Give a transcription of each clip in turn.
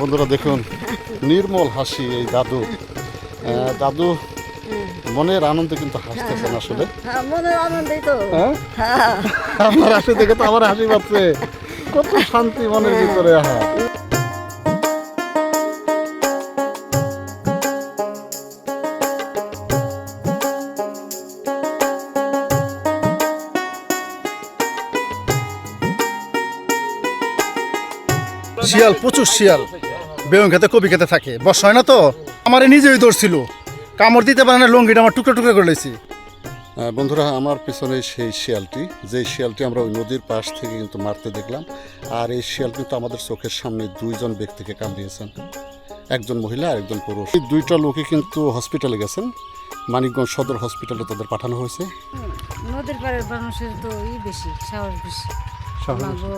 বন্ধুরা দেখুন নির্মল হাসি এই দাদু। দাদু মনের আনন্দে কিন্তু হাসতেছেন আসলে। হ্যাঁ মনের আনন্দেই তো। হ্যাঁ? হ্যাঁ। আপনার হাসি দেখে তো আমার হাসি পাচ্ছে। কত শান্তি মনের ভিতরে হ্যাঁ শিয়াল প্রচুর শিয়াল। বেগুন খেতে কবি খেতে থাকে। বস হয় না তো? আমার নিজেই ধরছিল। কামড় দিতে পারে না লঙ্গিটা আমার টুকরো টুকরো করে লেছি বন্ধুরা আমার পিছনে সেই শিয়ালটি যে শিয়ালটি আমরা ওই নদীর পাশ থেকে কিন্তু মারতে দেখলাম আর এই শিয়াল কিন্তু আমাদের চোখের সামনে দুইজন ব্যক্তিকে কামড়িয়েছেন। একজন মহিলা আর একজন পুরুষ। এই দুইটা লোকই কিন্তু হসপিটালে গেছেন। মানিকগঞ্জ সদর হসপিটালে তাদের পাঠানো হয়েছে। নদীর পাড়ের মানুষের তো ই বেশি সাহস বেশি। আমাগো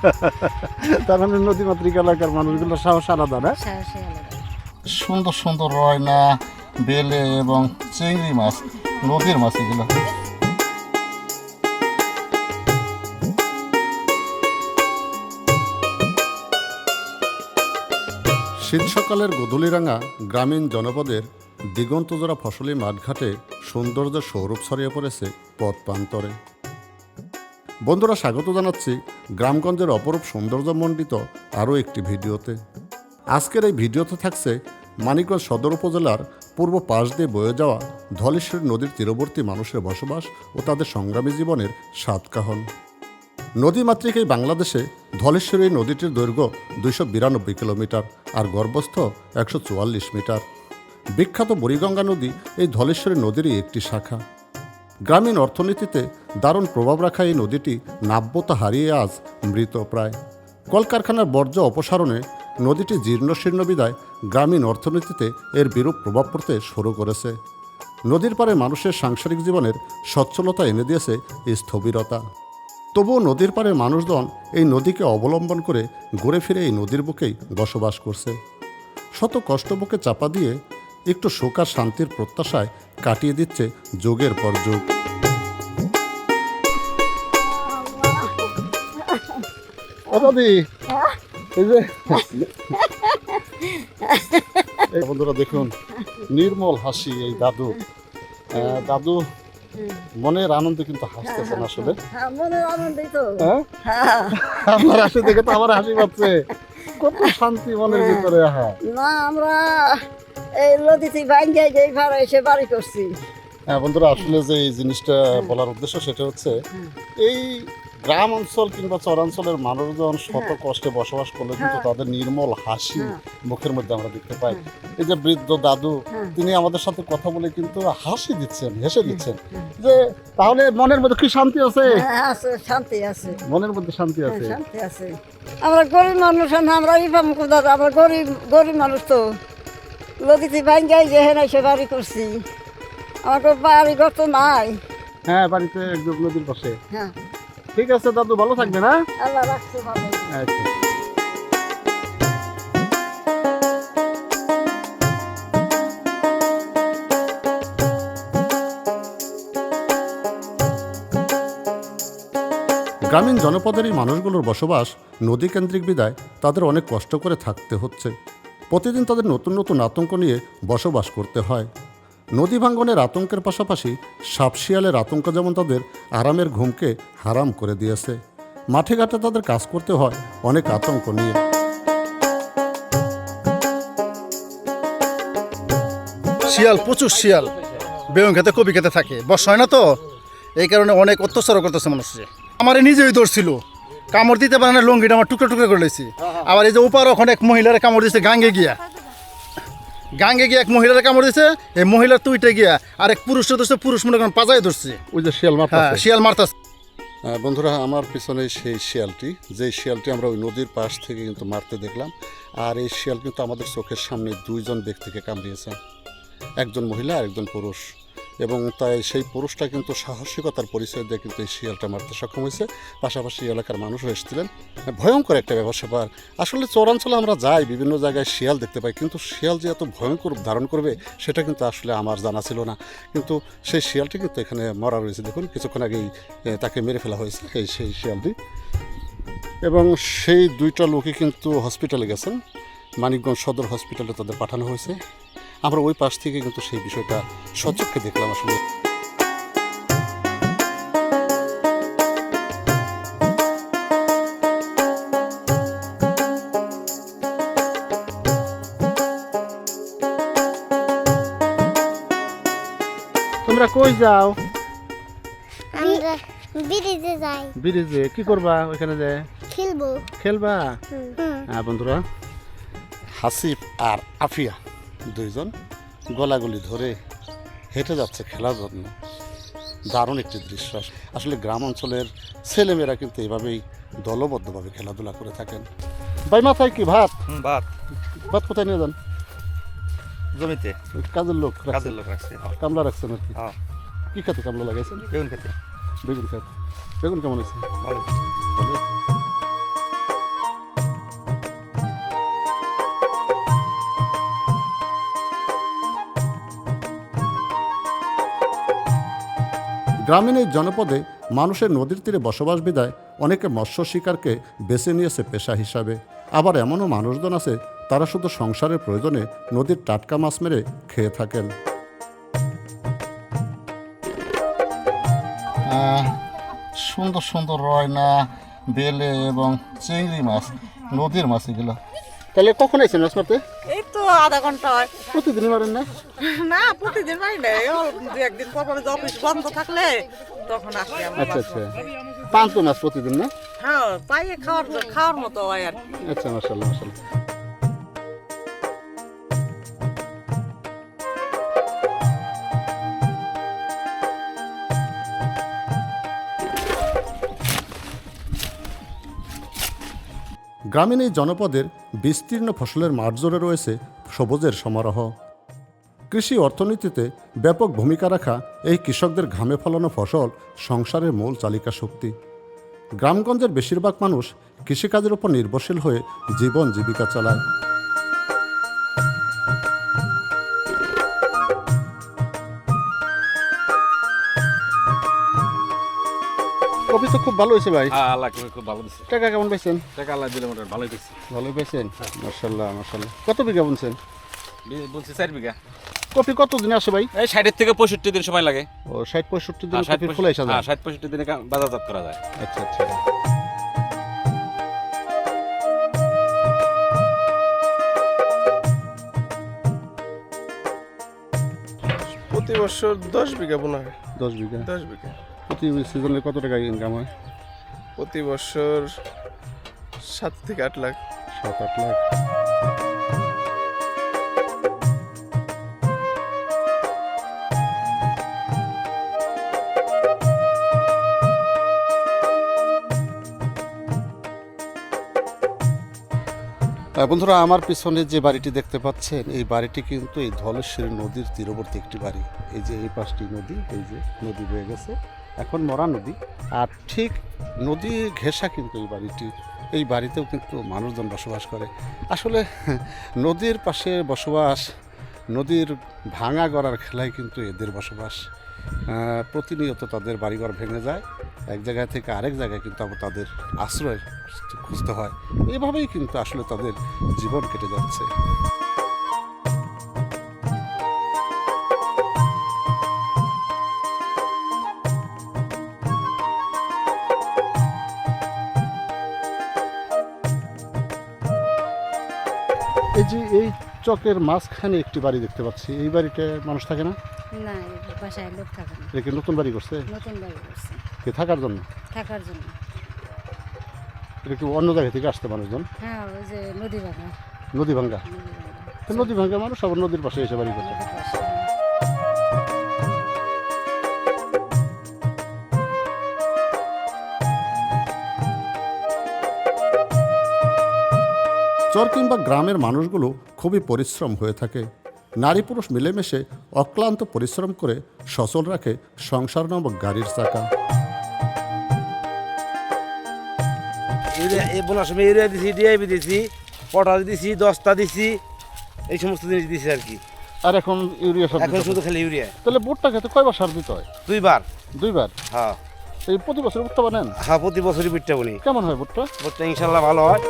তার মানে নদীমাতৃক এলাকার মানুষগুলো সাহস আলাদা না? সুন্দর সুন্দর রয়না বেলে এবং চিংড়ি মাছ নদীর মাছ এগুলো। শীত সকালের গধূলিরাঙা গ্রামীণ জনপদের দিগন্তজোড়া ফসলি মাঠঘাটে সৌন্দর্যের সৌরভ ছড়িয়ে পড়েছে পথ প্রান্তরে। বন্ধুরা স্বাগত জানাচ্ছি গ্রামগঞ্জের অপরূপ সৌন্দর্যমণ্ডিত আরও একটি ভিডিওতে। আজকের এই ভিডিওতে থাকছে মানিকগঞ্জ সদর উপজেলার পূর্ব পাশ দিয়ে বয়ে যাওয়া ধলেশ্বরী নদীর তীরবর্তী মানুষের বসবাস ও তাদের সংগ্রামী জীবনের সাতকাহন। নদীমাতৃক এই বাংলাদেশে ধলেশ্বরী নদীটির দৈর্ঘ্য দুইশো বিরানব্বই কিলোমিটার আর গর্ভস্থ একশো চুয়াল্লিশ মিটার। বিখ্যাত বুড়িগঙ্গা নদী এই ধলেশ্বরী নদীরই একটি শাখা। গ্রামীণ অর্থনীতিতে দারুণ প্রভাব রাখা এই নদীটি নাব্যতা হারিয়ে আজ মৃত প্রায়। কলকারখানার বর্জ্য অপসারণে নদীটি জীর্ণশীর্ণ বিদায় গ্রামীণ অর্থনীতিতে এর বিরূপ প্রভাব পড়তে শুরু করেছে। নদীর পারে মানুষের সাংসারিক জীবনের সচ্ছলতা এনে দিয়েছে এই স্থবিরতা। তবুও নদীর পাড়ের মানুষজন এই নদীকে অবলম্বন করে ঘুরে ফিরে এই নদীর বুকেই বসবাস করছে। শত কষ্ট বুকে চাপা দিয়ে একটু সুখ আর শান্তির প্রত্যাশায় কাটিয়ে দিচ্ছে যোগের পর যুগ। বন্ধুরা দেখুন নির্মল হাসি এই দাদু। দাদু মনের আনন্দে কিন্তু হাসতেছেন আসলে। হ্যাঁ মনের আনন্দেই তো। হ্যাঁ? হ্যাঁ। আমার হাসি দেখে তো আমার হাসি পাচ্ছে। কত শান্তি মনের ভিতরে হ্যাঁ। না আমরা এই নদীতে ভাঙ্গে যে ভাড়া এসে বাড়ি করছি। হ্যাঁ বন্ধুরা আসলে যে এই জিনিসটা বলার উদ্দেশ্য সেটা হচ্ছে এই গ্রাম অঞ্চল কিংবা চরাঞ্চলের মানুষজন শত কষ্টে বসবাস করলে কিন্তু হ্যাঁ। তাদের নির্মল হাসি হ্যাঁ। মুখের মধ্যে আমরা দেখতে পাই। এই যে বৃদ্ধ দাদু হ্যাঁ। তিনি আমাদের সাথে কথা বলে কিন্তু হাসি দিচ্ছেন হেসে দিচ্ছেন যে তাহলে মনের মধ্যে কি শান্তি আছে? হ্যাঁ শান্তি আছে। মনের মধ্যে শান্তি হ্যাঁ, আছে। শান্তি আছে। আমরা গরিব মানুষ আমরা আমরা গরিব গরিব মানুষ তো। নদীতে ভাঙ্গে যে হেন এসে বাড়ি করছি। আমার তো বাড়ি ঘর তো নাই। হ্যাঁ বাড়িতে একদম নদীর পাশে। হ্যাঁ। ঠিক আছে দাদু ভালো থাকবে না আল্লাহ রাখছে ভালো। আচ্ছা। গ্রামীণ জনপদের এই মানুষগুলোর বসবাস নদীকেন্দ্রিক বিদায় তাদের অনেক কষ্ট করে থাকতে হচ্ছে। প্রতিদিন তাদের নতুন নতুন আতঙ্ক নিয়ে বসবাস করতে হয়। নদী ভাঙ্গনের আতঙ্কের পাশাপাশি সাপশিয়ালের আতঙ্ক যেমন তাদের আরামের ঘুমকে হারাম করে দিয়েছে, মাঠে ঘাটে তাদের কাজ করতে হয় অনেক আতঙ্ক নিয়ে। শিয়াল, প্রচুর শিয়াল। বেগুন খেতে কবি খেতে থাকে। বস হয় না তো? এই কারণে অনেক অত্যাচার করতেছে মানুষে। আমার নিজেই ধরছিল কামড় দিতে পারে না, লঙ্গিটা আমার টুকরো টুকরো করে লেছি আবার এই যে উপার ওখানে এক মহিলার কামড় দিছে গাঙ্গে গিয়া। গাঙ্গে গিয়া এক মহিলার কামড় দিছে এই মহিলার তুইটে গিয়া আর এক পুরুষ ধরছে পুরুষ মনে করেন পাজায় ধরছে। ওই যে শিয়াল হ্যাঁ শিয়াল মারতাছে। বন্ধুরা আমার পিছনে সেই শিয়ালটি যে শিয়ালটি আমরা ওই নদীর পাশ থেকে কিন্তু মারতে দেখলাম আর এই শিয়াল কিন্তু আমাদের চোখের সামনে দুইজন ব্যক্তিকে কামড়িয়েছেন একজন মহিলা আর একজন পুরুষ। এবং তাই সেই পুরুষটা কিন্তু সাহসিকতার পরিচয় দিয়ে কিন্তু এই শিয়ালটা মারতে সক্ষম হয়েছে। পাশাপাশি এলাকার মানুষও এসেছিলেন। ভয়ঙ্কর একটা ব্যাপার স্যাপার। আসলে চরাঞ্চলে আমরা যাই, বিভিন্ন জায়গায় শিয়াল দেখতে পাই, কিন্তু শিয়াল যে এত ভয়ঙ্কর ধারণ করবে, সেটা কিন্তু আসলে আমার জানা ছিল না। কিন্তু সেই শিয়ালটি কিন্তু এখানে মরা রয়েছে। দেখুন, কিছুক্ষণ আগেই তাকে মেরে ফেলা হয়েছে এই সেই শিয়ালটি। এবং সেই দুইটা লোকই কিন্তু হসপিটালে গেছেন। মানিকগঞ্জ সদর হসপিটালে তাদের পাঠানো হয়েছে। আমরা ওই পাশ থেকে কিন্তু সেই বিষয়টা সচক্ষে দেখলাম আসলে। তোমরা কই যাও? আমরা ব্রিজে যাই। ব্রিজে কি করবা ওইখানে যে? খেলব। খেলবা। হ্যাঁ বন্ধুরা হাসিফ আর আফিয়া। দুইজন গলাগলি ধরে হেঁটে যাচ্ছে খেলার জন্য। দারুণ একটি দৃশ্য। আসলে গ্রাম অঞ্চলের ছেলেমেয়েরা কিন্তু এভাবেই দলবদ্ধভাবে খেলাধুলা করে থাকেন। ভাই মাথায় কি ভাত? ভাত। ভাত কোথায় নিয়ে যান? জমিতে। কাজের লোক কাজের লোক রাখছে। কামলা রাখছেন আর কি? হ্যাঁ। কি খাতে কামলা লাগাইছেন? বেগুন খেতে। বেগুন খাত। বেগুন কেমন আছে ভালো। গ্রামীণ এই জনপদে মানুষের নদীর তীরে বসবাস বিদায় অনেকে মৎস্য শিকারকে বেছে নিয়েছে পেশা হিসাবে। আবার এমনও মানুষজন আছে তারা শুধু সংসারের প্রয়োজনে নদীর টাটকা মাছ মেরে খেয়ে থাকেন। সুন্দর সুন্দর রয়না বেলে এবং চিংড়ি মাছ নদীর মাছ এগুলো। তাহলে কখন আইছেন মাছ মারতে এই তো আধা ঘণ্টা হয়। প্রতিদিনই পারেন না? না প্রতিদিন পাই না। দু একদিন পর পরে যে অফিস বন্ধ থাকলে তখন আসি আমরা আচ্ছা আচ্ছা। পাঁচ মাছ প্রতিদিন না? হ্যাঁ পাইয়ে খাওয়ার খাওয়ার মতো হয় আর আচ্ছা মাসাল্লাহ মাসাল্লাহ গ্রামীণ এই জনপদের বিস্তীর্ণ ফসলের মার্জরে রয়েছে সবুজের সমারোহ। কৃষি অর্থনীতিতে ব্যাপক ভূমিকা রাখা এই কৃষকদের ঘামে ফলানো ফসল সংসারের মূল চালিকা শক্তি। গ্রামগঞ্জের বেশিরভাগ মানুষ কৃষিকাজের উপর নির্ভরশীল হয়ে জীবন জীবিকা চালায়। তো খুব ভালো হয়েছে ভাই। হ্যাঁ আল্লাহ খুব খুব ভালো দিচ্ছে টাকা কেমন পাইছেন? টাকা আল্লাহ দিলে মোটামুটি ভালোই দিচ্ছে ভালোই পাইছেন? মার্শাল্লাহ মার্শাল্লাহ কত বিঘা বুনছেন? বলছি চার বিঘা। কপি কত দিনে আসে ভাই? এই ষাটের থেকে পঁয়ষট্টি দিন সময় লাগে। ও ষাট পঁয়ষট্টি দিন হ্যাঁ, ষাট কপি ফুলাই সাজা হ্যাঁ ষাট পঁয়ষট্টি দিনে বাজারজাত করা যায়। আচ্ছা আচ্ছা। প্রতি বছর দশ বিঘা বোনা হয়। দশ বিঘা? দশ বিঘা। প্রতি সিজনে কত টাকা ইনকাম হয়? প্রতি বছর সাত থেকে আট লাখ। সাত আট লাখ? বন্ধুরা আমার পিছনে যে বাড়িটি দেখতে পাচ্ছেন এই বাড়িটি কিন্তু এই ধলেশ্বরী নদীর তীরবর্তী একটি বাড়ি। এই যে এই পাশটি নদী এই যে নদী বয়ে গেছে। এখন মরা নদী। আর ঠিক নদী ঘেঁষা কিন্তু এই বাড়িটি। এই বাড়িতেও কিন্তু মানুষজন বসবাস করে। আসলে নদীর পাশে বসবাস নদীর ভাঙা গড়ার খেলায় কিন্তু এদের বসবাস। প্রতিনিয়ত তাদের বাড়িঘর ভেঙে যায়। এক জায়গা থেকে আরেক জায়গায় কিন্তু আবার তাদের আশ্রয় খুঁজতে হয়। এভাবেই কিন্তু আসলে তাদের জীবন কেটে যাচ্ছে। চকের মাঝখানে একটি বাড়ি দেখতে পাচ্ছি। এই বাড়িতে মানুষ থাকে না? না বাসায় লোক থাকে না। এটা কি নতুন বাড়ি করছে? নতুন বাড়ি করছে। কে থাকার জন্য? থাকার জন্য। এটা কি অন্য জায়গা থেকে আসতে মানুষজন? হ্যাঁ ওই যে নদী ভাঙা। নদী ভাঙ্গা নদী ভাঙ্গা মানুষ আবার নদীর পাশে এসে বাড়ি করছে। চর কিংবা গ্রামের মানুষগুলো খুবই পরিশ্রম হয়ে থাকে। নারী পুরুষ মিলেমিশে অক্লান্ত পরিশ্রম করে সচল রাখে সংসার নামক গাড়ির চাকা। বোনার সময় ইউরিয়া দিছি ডিআইবি দিছি পটাশ দিছি দস্তা দিছি এই সমস্ত জিনিস দিছি আর কি। আর এখন ইউরিয়া সার এখন শুধু খালি ইউরিয়া। তাহলে বোটটা খেতে কয়বার সার দিতে হয়? দুইবার। দুইবার? হ্যাঁ। এই প্রতি বছর ভুট্টা বানেন? হ্যাঁ প্রতি বছরই পিঠটা বলি কেমন হয় ভুট্টা? ভুট্টা ইনশাল্লাহ ভালো হয়।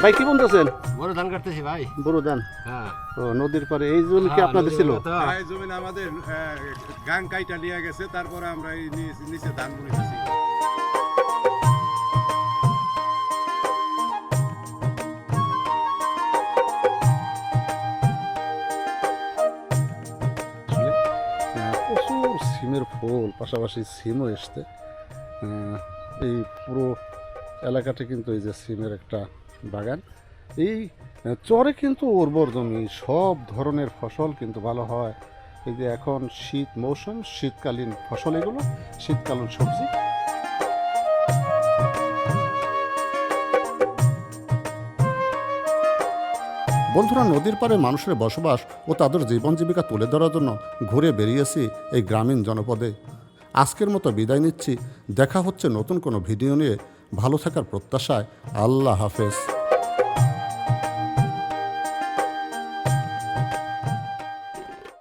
ভাই কি বলতেছেন? বড় ধান কাটতেছি ভাই। বড় ধান? হ্যাঁ। ও নদীর পারে এই জমি কি আপনাদের ছিল? এই জমিন আমাদের গাং কাইটা নিয়ে গেছে তারপরে আমরা এই নিচ- নিচে ধান বুনেছি। প্রচুর সিমের ফুল পাশাপাশি সিমও এসছে। এই পুরো এলাকাটা কিন্তু এই যে সিমের একটা বাগান। এই চরে কিন্তু উর্বর জমি, সব ধরনের ফসল কিন্তু ভালো হয়। এই যে এখন শীত মৌসুম, শীতকালীন ফসল এগুলো, শীতকালীন সবজি। বন্ধুরা, নদীর পাড়ে মানুষের বসবাস ও তাদের জীবন জীবিকা তুলে ধরার জন্য ঘুরে বেরিয়েছি এই গ্রামীণ জনপদে। আজকের মতো বিদায় নিচ্ছি। দেখা হচ্ছে নতুন কোনো ভিডিও নিয়ে। ভালো থাকার প্রত্যাশায় আল্লাহ হাফেজ।